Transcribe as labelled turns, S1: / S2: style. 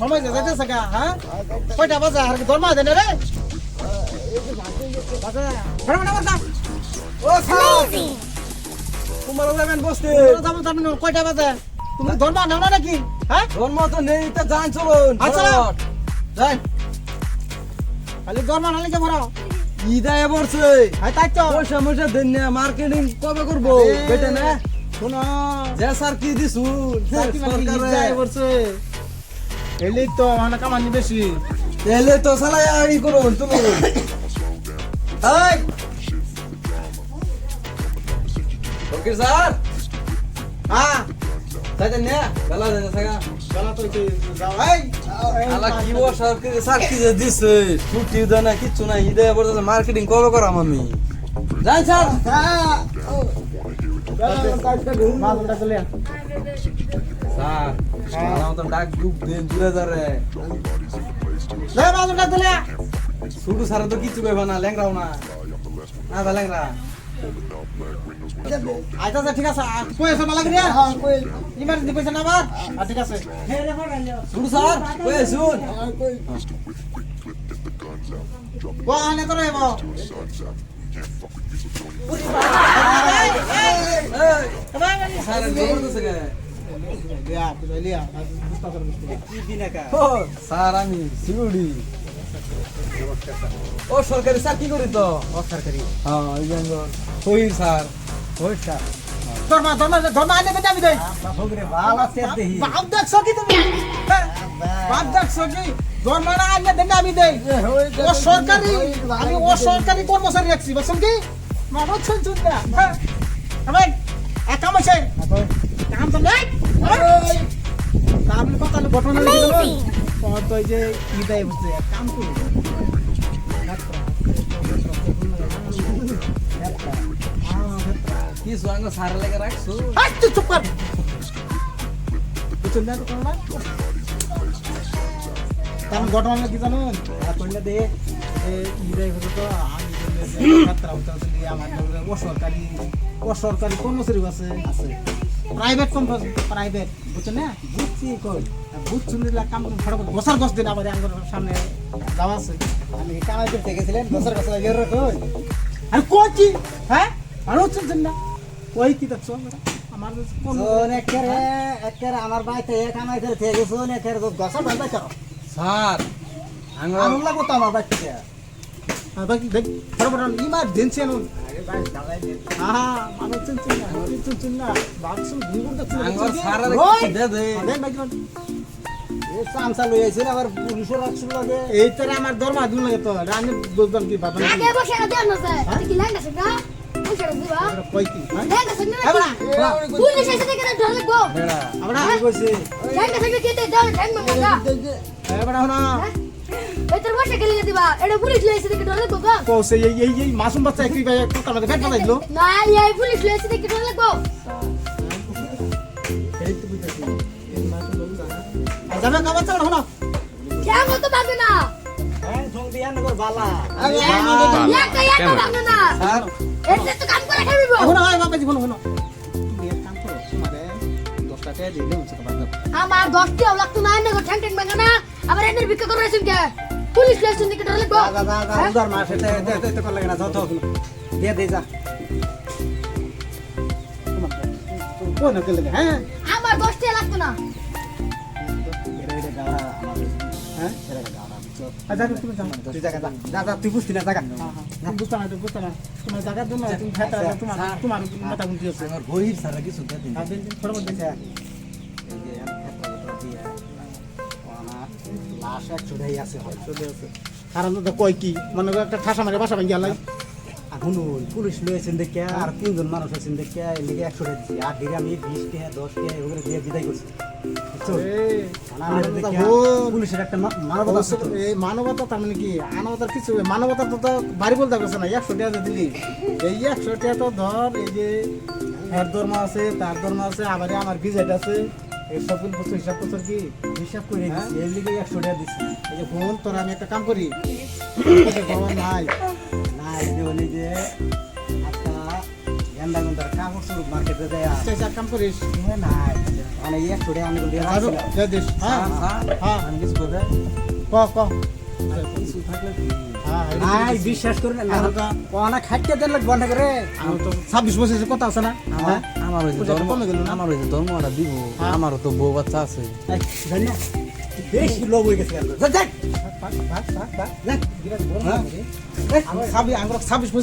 S1: সময় যে যাইতেছে গা হ্যাঁ? কয়টা বাজে? আর দরমা দেন রে? কয়টা বাজে? তুমি দরমা নাও না নাকি? হ্যাঁ?
S2: তোর মতো নেই তো যান চলুন।
S1: আচ্ছা। খালি দরমা নালে কে ভরাও
S2: ঈদায় পড়ছে
S1: হাই তাই তো।
S2: পয়সা ময়সা দেন না মার্কেটিং কবে করব। বেটে না
S1: শোনো।
S2: যে স্যার কি দিছুন
S1: কি মানে যায় পড়ছে এলি তো মানে কামানি বেশি।
S2: এলে তো সালাই আড়ি করুন তুলুন এই! Okay sir!
S1: হ্যাঁ
S2: তাইতেন না? বেলা দেন থাকা
S1: গলা তো যাও। এই!
S2: আলা কি বো স্যার কি স্যার কি যে দিছে? ছুটি দেয় না কিচ্ছু না ঈদায় পড়ছে মার্কেটিং কবে করাম আমি। যাই স্যার। শুধু সারা তো কিছু কইবা না ল্যাংরাও না। ল্যাংরা
S1: আচ্ছা আচ্ছা ঠিক আছে পয়সা না লাগে রে হ্যাঁ কই ইমার্জেন্সি পয়সা না আর ঠিক আছে
S2: স্যার কই শুন
S1: ও আনে করে এব
S2: স্যার জবরদস্ত কে
S1: লিয়া তুই লিয়া বুঝতা করে বুঝতা কি দিনা কা
S2: স্যার আমি সিউড়ি ও সরকারি চাকরি করি তো।
S1: ও সরকারি।
S2: হ্যাঁ এই যে কইর স্যার।
S1: পয়সা ধর্মা ধর্মা ধর্মা আনে বেটা আমি দেই।
S3: ভালো আছে দেহি।
S1: বাপ দেখছ কি তুমি? হ্যাঁ? বাপ দেখছ কি? ধর্মা না আনে দেন আমি দেই। ও সরকারি আমি ও সরকারি কর্মচারী রাখছি বুঝছেন কি? মানো ছুন ছুন না হ্যাঁ। আমি এক কাম কাম তো নাই। কাম কথা ঘটনা দেবো তো যে ইদাই এক কাম করি।
S2: কি সোয়াঙ্গ স্যার লাগে রাখছো?
S1: তুই চুপ কর। বুঝছেন না ঘটনা কারণ ঘটনা কি জানুন? করলে দে ইদাই হতো তো আমি আমার ও সরকারি সরকারি কর্মচারী আছে আছে। প্রাইভেট কোম্পানি প্রাইভেট বুঝছেন না? বুঝছি কই? বুঝ শুনলে কাম ফটাফট বসার গছ দিন আবার আমার সামনে যাওয়া আছে।
S3: আমি কামাই করতে গেছিলেন বছর বছর বের কই
S1: আর কই কি? হ্যাঁ? আর হচ্ছেন না? কই কি দেখছ আমার কোন
S3: সোন একেরে একেরে আমার বাইতে এক কামাই করে থেকে সোন একেরে গসা বান্ধা করো
S2: স্যার আঙ্গ
S3: আনন্দ লাগো আমার বাইতে
S1: আর বাকি দেখ ফটাফট ইমার্জেন্সি আমার দরমা দিন লাগে তো আমি বুঝলাম কি বাবা হ্যাঁ? আমরা
S3: কি কইছে
S4: লাইন আছে কি তে দাও ঠ্যাং মাঙ্গা
S1: এবার হনা
S4: এই তোর বসে গেলে দিবা। এটা পুলিশ লইছে দেখে ধরে গো। গো
S1: কৌছে এই এই এই মাসুম বাচ্চা একই ভাই কত আমাদের ফেট পাইলো
S4: না এই পুলিশ লইছে দেখে ধরে গো।
S1: এই তো বুঝাছি এই মাসুম বাচ্চা যাবে না বাচ্চা হনা
S4: ঠ্যাং তো ভাঙে না?
S3: ঠং দিয়া নগর বালা।
S4: একটা একটা ভাঙে না?
S2: স্যার।
S4: এটা তো কাম করে খাইবো
S1: এখন বাবা জীবন হনো তুমি এক কাম করো তোমারে 10 টাকা দিলে হচ্ছে তো বাজার
S4: আমার দশটি লাগতো না না ঠ্যাং ঠ্যাং ভাঙে না। আবার এনের ভিক্ষা করে আছেন কে? পুলিশ লইছে দেখে ধরে গো
S3: দাদা দাদা উদার মাসে তে তে তে তে লাগে না যত দিয়ে দে যা।
S1: কোন কেলে হ্যাঁ?
S4: আমার দশটি লাগতো না।
S3: এরে এরে গাড়া আমার
S1: হ্যাঁ?
S3: এরে গাড়া
S1: আচ্ছা তুমি যাও।
S3: তুই জায়গা যা। যা তুই বুঝতি না জায়গা।
S1: বুঝতে না বুঝতে না তোমার জায়গা তুমি তুমি ফেট তোমার তোমার মাথা গুনতি আছে
S2: আঙ্গর বহির স্যার কিছু দে দিন
S1: আর দিন
S3: লাশ আছে
S1: আছে। কারণ তো কই কি মনে করো একটা ঠাসা মারে বাসা ভাঙ্গি আলাই
S3: এখন পুলিশ লয়েছেন দেখে আর তিনজন মানুষ আছেন দেখে এদিকে একশো টাকা দিচ্ছি আর ধীরে আমি বিশ টাকা দশ টাকা এগুলো দিয়ে বিদায় করছি। পুলিশের একটা মানবতা
S1: এই মানবতা তার মানে কি? মানবতার কিছু মানবতা তো তো বাড়ি বলতে পারছে না। একশো টাকা দিলি এই একশো টাকা তো ধর এই যে এর ধর্ম আছে তার ধর্ম আছে আবার আমার ভিজেট আছে। এই সবগুলো বস্তু হিসাব পত্র কি?
S3: হিসাব করে দিচ্ছি এর লিগে একশো টাকা দিচ্ছি
S1: এই যে ফোন তোর আমি একটা কাম করি। বাবা নাই
S3: নাই যে বলি যে একটা গেন্দা কোন তার কাপড় স্বরূপ মার্কেটে দেয়
S1: চাচা কাম করিস।
S3: নাই মানে একশো টাকা আমি দিয়ে
S1: যাব, দিস। হ্যাঁ হ্যাঁ
S2: আমি কিছু করে
S1: ক ক।
S3: নাই। বিশ্বাস করুন না কোনা খাইতে দেন লাগবে না করে
S1: ছাব্বিশ বছরের কথা আছে না
S2: আমার
S1: হ্যাঁ
S2: আমার
S1: পয়সাটা
S2: ধর্ম
S1: কমে গেল না?
S2: আমার ধর্মটা দিব
S1: হ্যাঁ।
S2: আমারও তো বউ বাচ্চা আছে
S3: না বেশি হয়ে গেছে? না
S1: ছাব্বিশ বছর